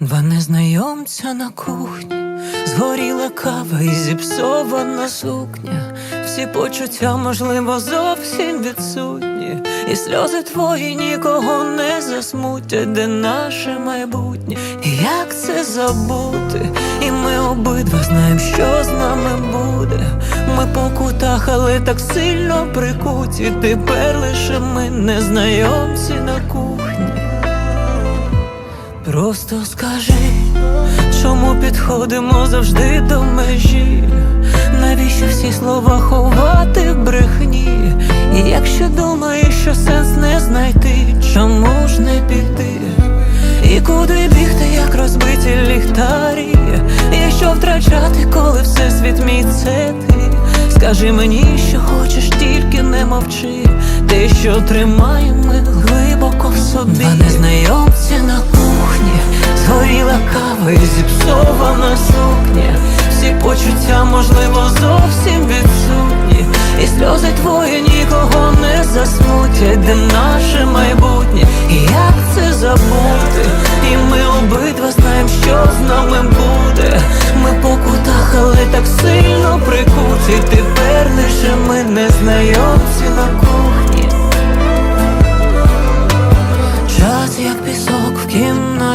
Два незнайомця на кухні, згоріла кава і зіпсована сукня. Всі почуття, можливо, зовсім відсутні, і сльози твої нікого не засмутять, де наше майбутнє. І як це забути? І ми обидва знаємо, що з нами буде. Ми по кутах, але так сильно прикуті. Тепер лише ми незнайомці на кухні. Просто скажи, чому підходимо завжди до межі? Навіщо всі слова ховати в брехні? І якщо думаєш, що сенс не знайти, чому ж не піти? І куди бігти, як розбиті ліхтарі? Якщо втрачати, коли все світ мій це ти Скажи мені, що хочеш, тільки не мовчи Те, що тримаємо ми глибоко в собі Два незнайомці зіпсована сукня Всі почуття, можливо, зовсім відсутні І сльози твої нікого не засмутять, де наше майбутнє, і як це забути? І ми обидва знаємо, що з нами буде. Ми по кутах, але так сильно прикуті. Тепер лише ми незнайомці на кухні.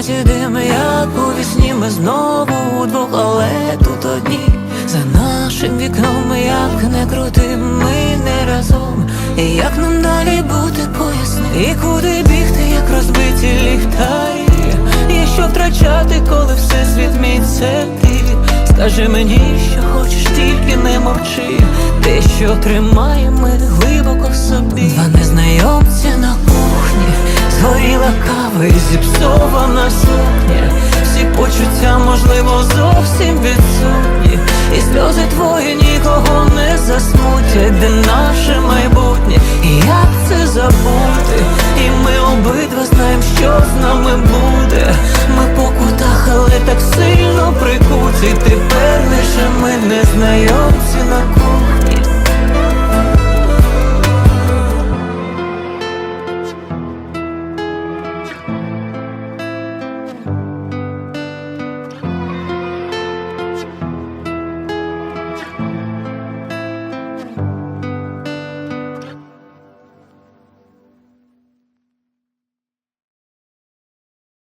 Кімнаті дим, як у вісні ми знову удвох, але тут одні за нашим вікном, як не крути, ми не разом. І як нам далі бути, поясни, і куди бігти, як розбиті ліхтарі, і що втрачати, коли все світ мій це ти. Скажи мені, що хочеш, тільки не мовчи, те, що тримає ми глибоко в собі. Два незнайомця на згоріла кава і зіпсована сукня. Всі почуття, можливо, зовсім відсутні. І сльози твої нікого не засмутять,